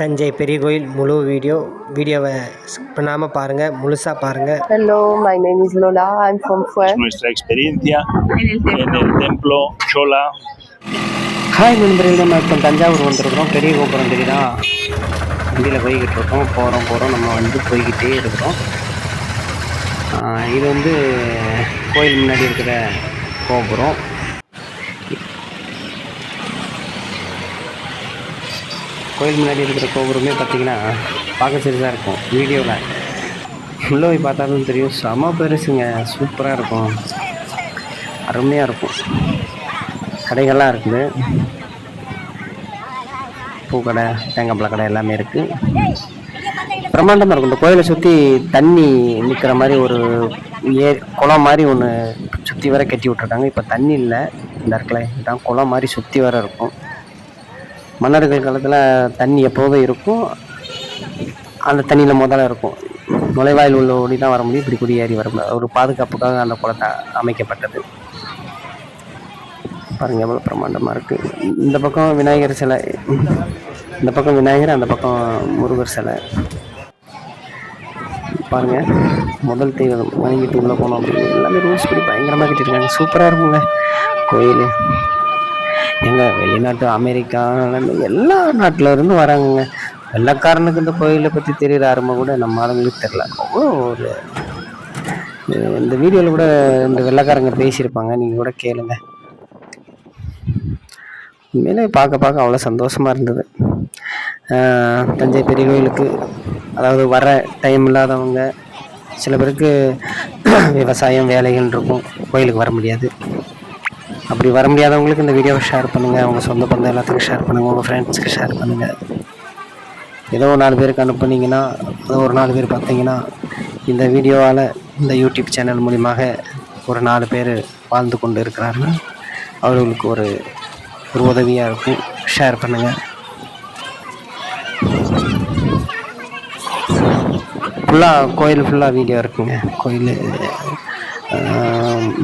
தஞ்சை பெரிய கோயில் முழு வீடியோ வீடியோவை ஸ்கிப் பண்ணாமல் பாருங்கள் முழுசாக பாருங்கள் Hello, my name is Lola. I'm from France. nuestra experiencia en el templo. Chola. Hi நண்பர்களே. நம்ம இப்போ தஞ்சாவூர் வந்திருக்கிறோம். பெரிய கோபுரம் தெரியுதா? வண்டியில் போய்கிட்டு இருக்கோம். போகிறோம் போகிறோம் நம்ம வந்து போய்கிட்டே இருக்கிறோம். இது வந்து கோயில் முன்னாடி இருக்கிற கோபுரம். கோயில் முன்னாடி இருக்கிற கோபுரமே பார்த்தீங்கன்னா பார்க்க சிறிதாக இருக்கும் வீடியோவில் உள்ளே போய் பார்த்தாலும் தெரியும் செம பெருசுங்க சூப்பராக இருக்கும். அருமையாக இருக்கும். கடைகள்லாம் இருக்குது. பூக்கடை தேங்காய் கடை எல்லாமே இருக்குது பிரம்மாண்டமாக இருக்கும். இந்த கோயிலை சுற்றி தண்ணி நிற்கிற மாதிரி ஒரு ஏ குளம் மாதிரி ஒன்று சுற்றி வர கட்டி விட்ருக்காங்க இப்போ தண்ணி இல்லை. இந்த இடத்துல இதான் குளம் மாதிரி சுற்றி வர இருக்கும். மன்னர்கள் காலத்தில் தண்ணி எப்போதும் இருக்கும். அந்த தண்ணியில் முதல்ல இருக்கும். நுழைவாயில் உள்ள ஓடி தான் வர முடியும். இப்படி குடியேறி வர முடியாது. ஒரு பாதுகாப்புக்காக அந்த குளத்தை அமைக்கப்பட்டது. பாருங்கள் எவ்வளோ பிரமாண்டமாக இருக்குது இந்த பக்கம் விநாயகர் சிலை இந்த பக்கம் விநாயகர் அந்த பக்கம் முருகர் சிலை. பாருங்கள் முதல் தெய்வம் வணங்கிட்டு உள்ளே போனோம் அப்படின்னு எல்லாமே ரூல்ஸ் படி பயங்கரமாக கட்டிருக்காங்க சூப்பராக இருக்குங்க. கோயில். எங்கள் வெளிநாட்டு அமெரிக்கா எல்லா நாட்டில் இருந்து வராங்கங்க. வெள்ளக்காரனுக்கு இந்த கோயிலை பற்றி தெரியுற ஆரம்ப கூட நம்ம ஆளுங்களுக்கு தெரில அவ்வளோ ஒரு இந்த வீடியோவில் கூட இந்த வெள்ளைக்காரங்க பேசியிருப்பாங்க. நீங்கள் கூட கேளுங்க. உண்மையிலே பார்க்க பார்க்க அவ்வளோ சந்தோஷமாக இருந்தது. தஞ்சை பெரிய கோயிலுக்கு அதாவது வர டைம் இல்லாதவங்க சில பேருக்கு விவசாயம் வேலைகள் இருக்கும். கோயிலுக்கு வர முடியாது. அப்படி வர முடியாதவங்களுக்கு இந்த வீடியோவை ஷேர் பண்ணுங்கள் அவங்க சொந்த பந்தம் எல்லாத்துக்கும் ஷேர் பண்ணுங்கள் உங்கள் ஃப்ரெண்ட்ஸ்க்கு ஷேர் பண்ணுங்கள் ஏதோ ஒரு நாலு பேருக்கு அனுப்புனீங்கன்னா ஏதோ ஒரு நாலு பேர் பார்த்தீங்கன்னா இந்த வீடியோவால் இந்த யூடியூப் சேனல் மூலிமாக ஒரு நாலு பேர் வாழ்ந்து கொண்டு இருக்கிறாருன்னா அவர்களுக்கு ஒரு ஒரு உதவியாக இருக்கும். ஷேர் பண்ணுங்கள் ஃபுல்லாக கோயில் ஃபுல்லாக வீடியோ இருக்குங்க. கோயில்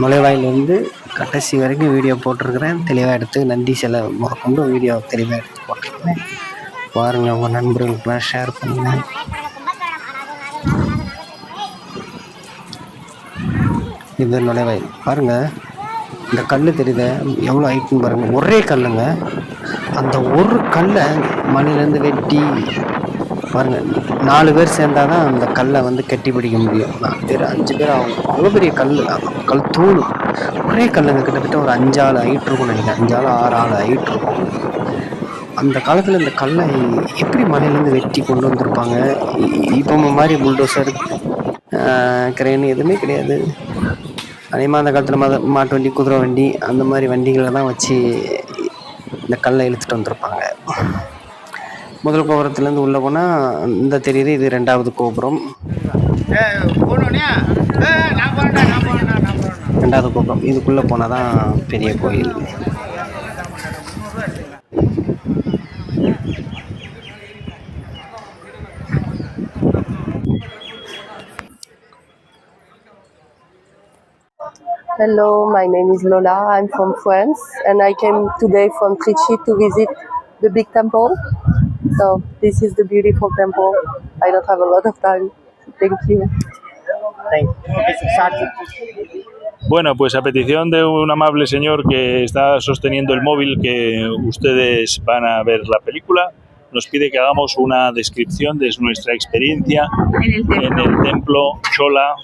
நுழைவாயிலேருந்து கடைசி வரைக்கும் வீடியோ போட்டிருக்கிறேன். தெளிவாக எடுத்து நந்தி சிலை முதற்கொண்டு வீடியோ தெளிவாக எடுத்து போட்டிருக்கிறேன். பாருங்கள் உங்கள் நண்பர்களுக்கெல்லாம் ஷேர் பண்ணுங்கள் இது நுழைவாயில் பாருங்கள் இந்த கல் தெரியுது? எவ்வளோ ஹைட்னு பாருங்கள் ஒரே கல்லுங்க. அந்த ஒரு கல்லை மண்ணிலேருந்து வெட்டி பாருங்கள் நாலு பேர் சேர்ந்தால் தான் அந்த கல்லை வந்து கட்டி பிடிக்க முடியும். நாலு பேர் அஞ்சு பேர் ஆகும். அவ்வளோ பெரிய கல் கல் தூள் ஒரே கல்லுங்க கிட்டத்தட்ட ஒரு அஞ்சாள் ஆள் ஹைட் இருக்கும்னு நினைக்கிறேன். அஞ்சாள் ஆறு ஆள் ஹைட் இருக்கும். அந்த காலத்தில் இந்த கல்லை எப்படி மலையிலேருந்து வெட்டி கொண்டு வந்திருப்பாங்க? இப்போ மாதிரி புல்டோசர் கிரேன் எதுவுமே கிடையாது. அதேமாதிரி அந்த காலத்தில் மத மாட்டு வண்டி குதிரை வண்டி அந்த மாதிரி வண்டிகளை தான் வச்சு இந்த கல்லை இழுத்துட்டு வந்திருப்பாங்க. முதல் கோபுரத்துலேருந்து உள்ளே போனால் இந்த தெரியுது இது ரெண்டாவது கோபுரம் ரெண்டாவது கோபுரம் இதுக்குள்ளே போனால் தான் பெரிய கோயில் Hello, my name is Lola. I'm from France and I came today from Trichy to visit the big temple. So, this is the beautiful temple. I don't have a lot of time. Thank you. Bueno, pues a petición de un amable señor que está sosteniendo el móvil que ustedes van a ver la película, nos pide que hagamos una descripción de nuestra experiencia en el templo Chola,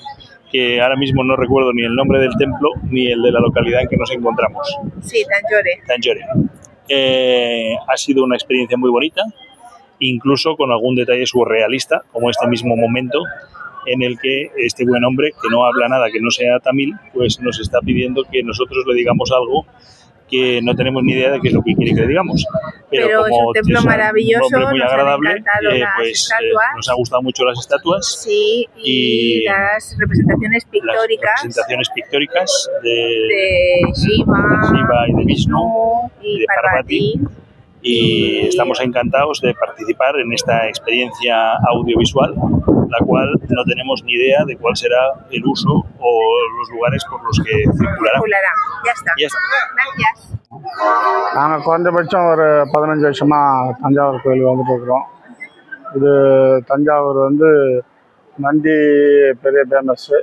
que ahora mismo no recuerdo ni el nombre del templo ni el de la localidad en que nos encontramos, Sí, Tanjore. Tanjore. Eh, ha sido una experiencia muy bonita, incluso con algún detalle surrealista, como este mismo momento en el que este buen hombre, que no habla nada que no sea tamil, pues nos está pidiendo que nosotros le digamos algo que no tenemos ni idea de qué es lo que quiere que le digamos. Pero es un templo es maravilloso, un hombre muy nos agradable, eh, las pues eh, nos han gustado mucho las estatuas, Sí, y, Y las representaciones las pictóricas representaciones pictóricas de, de Shiva, Shiva y de Vishnu y, y de Parvati y estamos encantados de participar en esta experiencia audiovisual, la cual no tenemos ni idea de cuál será el uso o los lugares por los que circulará. Circulará. Ya está. Ya está. Gracias. நாங்கள் குறைஞ்சபட்சம் ஒரு பதினஞ்சு வருஷமாக தஞ்சாவூர் கோயில் வந்துட்டு இருக்கிறோம் இது தஞ்சாவூர் வந்து நந்தி பெரிய ஃபேமஸ்ஸு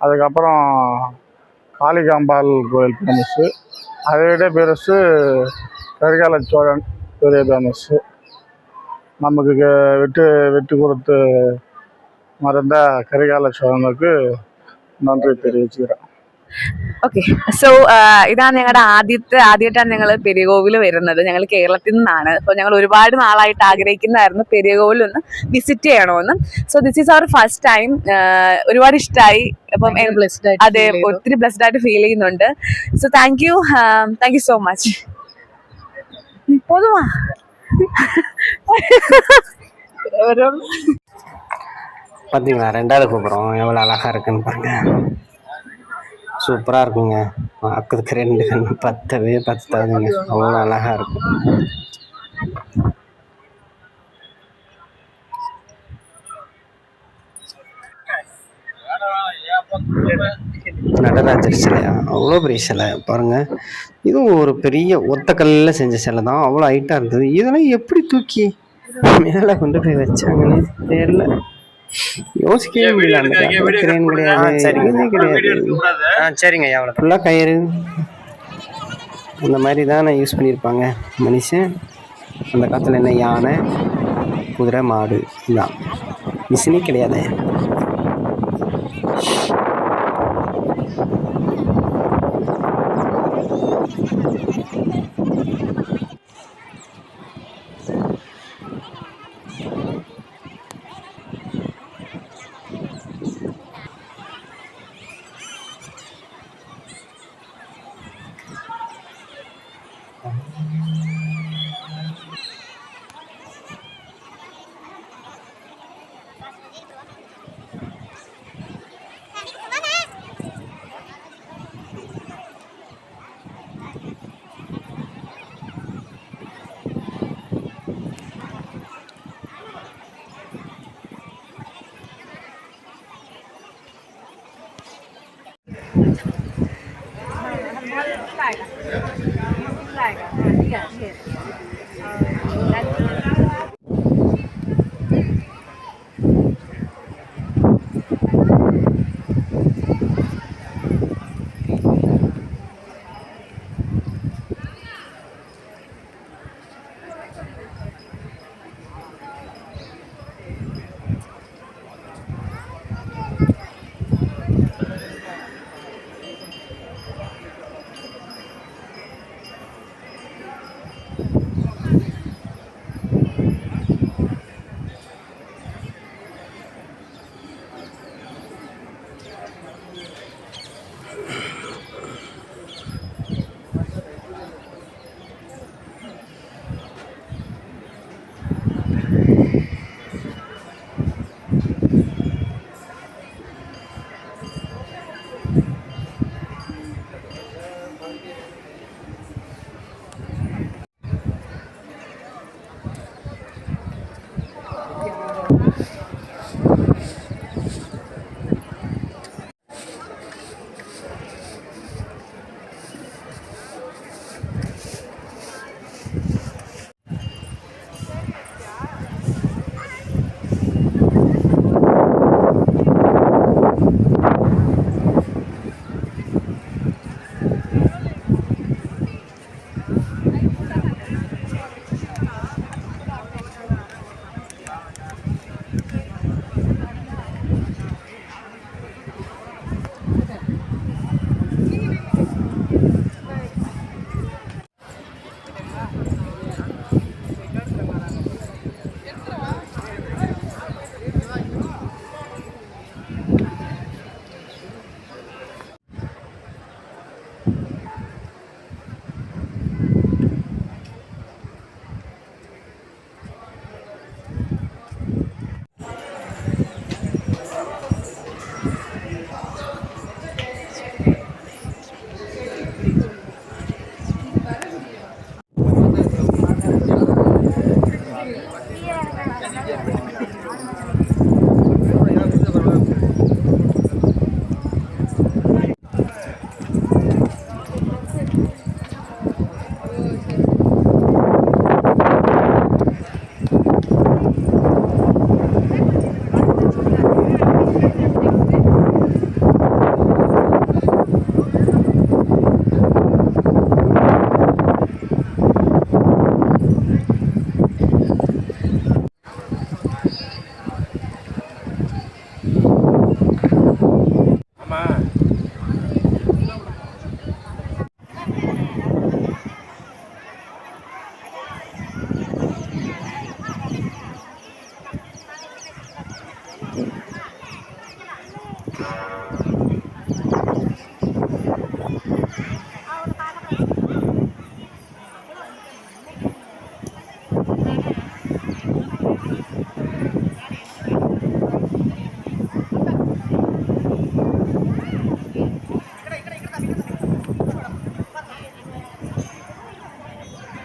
அதுக்கப்புறம் காளிகாம்பாள் கோயில் ஃபேமஸ்ஸு அதை விட பெருசு கரிகால சோழன் பெரிய ஃபேமஸ்ஸு நமக்கு க- விட்டு விட்டு கொடுத்து மறந்த கரிகால சோழனுக்கு നന്ദി தெரிவிச்சுக்கிறேன் ഓക്കെ സോ ഇതാണ് ഞങ്ങളുടെ ആദ്യത്തെ ആദ്യമായിട്ടാണ് ഞങ്ങൾ പെരിയകോവിൽ വരുന്നത് ഞങ്ങൾ കേരളത്തിൽ നിന്നാണ് അപ്പോൾ ഞങ്ങൾ ഒരുപാട് നാളായിട്ട് ആഗ്രഹിക്കുന്നതായിരുന്നു പെരിയകോവിൽ ഒന്ന് വിസിറ്റ് ചെയ്യണമെന്ന് so this is our first time ഒരുപാട് ഇഷ്ടമായി അപ്പം എൻ- അതെ ഒത്തിരി ബ്ലെസ്ഡ് ആയിട്ട് ഫീൽ ചെയ്യുന്നുണ്ട് so thank you thank you so much போதுமா பார்த்தீங்களா ரெண்டாவது கோபுரம் எவ்வளோ அழகாக இருக்குன்னு பாருங்க. சூப்பராக இருக்குங்க. பார்க்கறதுக்கு ரெண்டு கண்ணு பத்தவே பத்தாதுங்க. அவ்வளோ அழகாக இருக்கும். Yeah. நடராஜர் சிலையா அவ்வளோ பெரிய சிலை பாருங்க. இதுவும் ஒரு பெரிய ஒத்த கல்லில் செஞ்ச சிலை தான். அவ்வளோ ஹைட்டாக இருந்தது. இதெல்லாம் எப்படி தூக்கி மேலே கொண்டு போய் வச்சாங்கன்னு தெரியல. யோசிக்கவே முடியல அந்த காலத்துல crane கிடையாது. எதுவுமே கிடையாது. ஆ சரிங்க ஐயா அவ்வளோ ஃபுல்லாக கயிறு. அந்த மாதிரி தான் நான் யூஸ் பண்ணியிருப்பாங்க மனுஷன். அந்த காலத்தில் என்ன யானை குதிரை மாடு இதுதான். மிஷினே கிடையாது.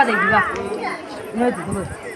挂一个，你看几个？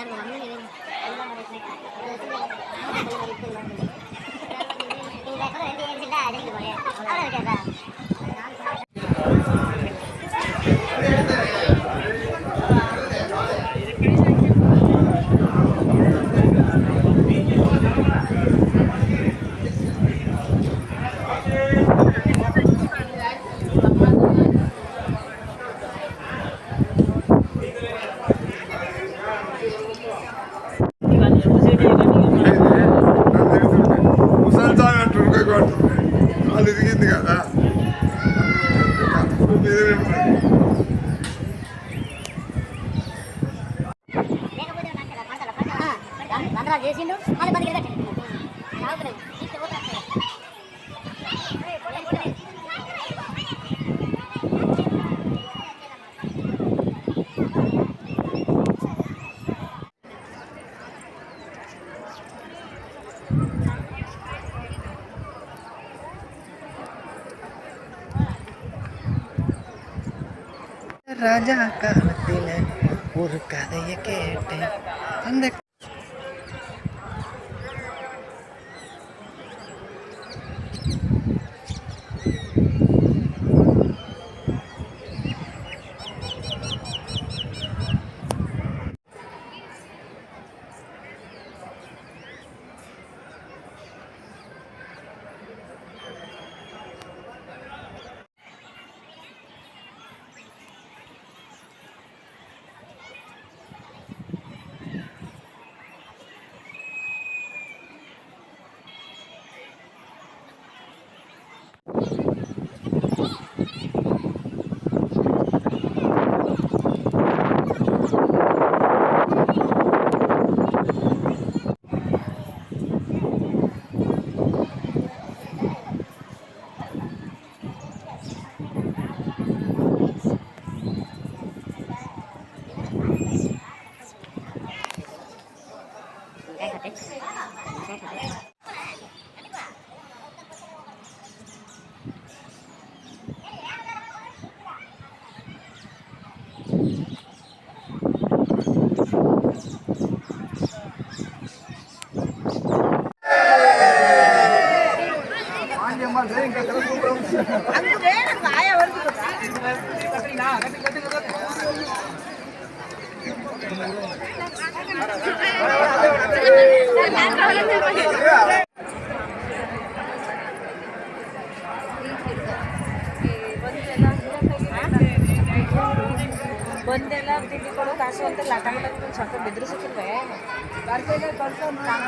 பேர் வந்து వాళ్ళు ఎదిగింది కదా చేసిండు. ராஜா காலத்தில் ஒரு கதையை கேட்டேன். அந்த ಬಂದೆಲ್ಲ ತಿಂಡಿ ಕೊಡೋಕೆ ಆಸೆ ಅಂತ ಲಾಟ ಮಾಡೋದು ಸ್ವಲ್ಪ ಬೆದ್ರಿಸಿದ್ರು ಬರ್ತಾ ಇಲ್ಲ ಬರ್ತಾ ಕಾಣ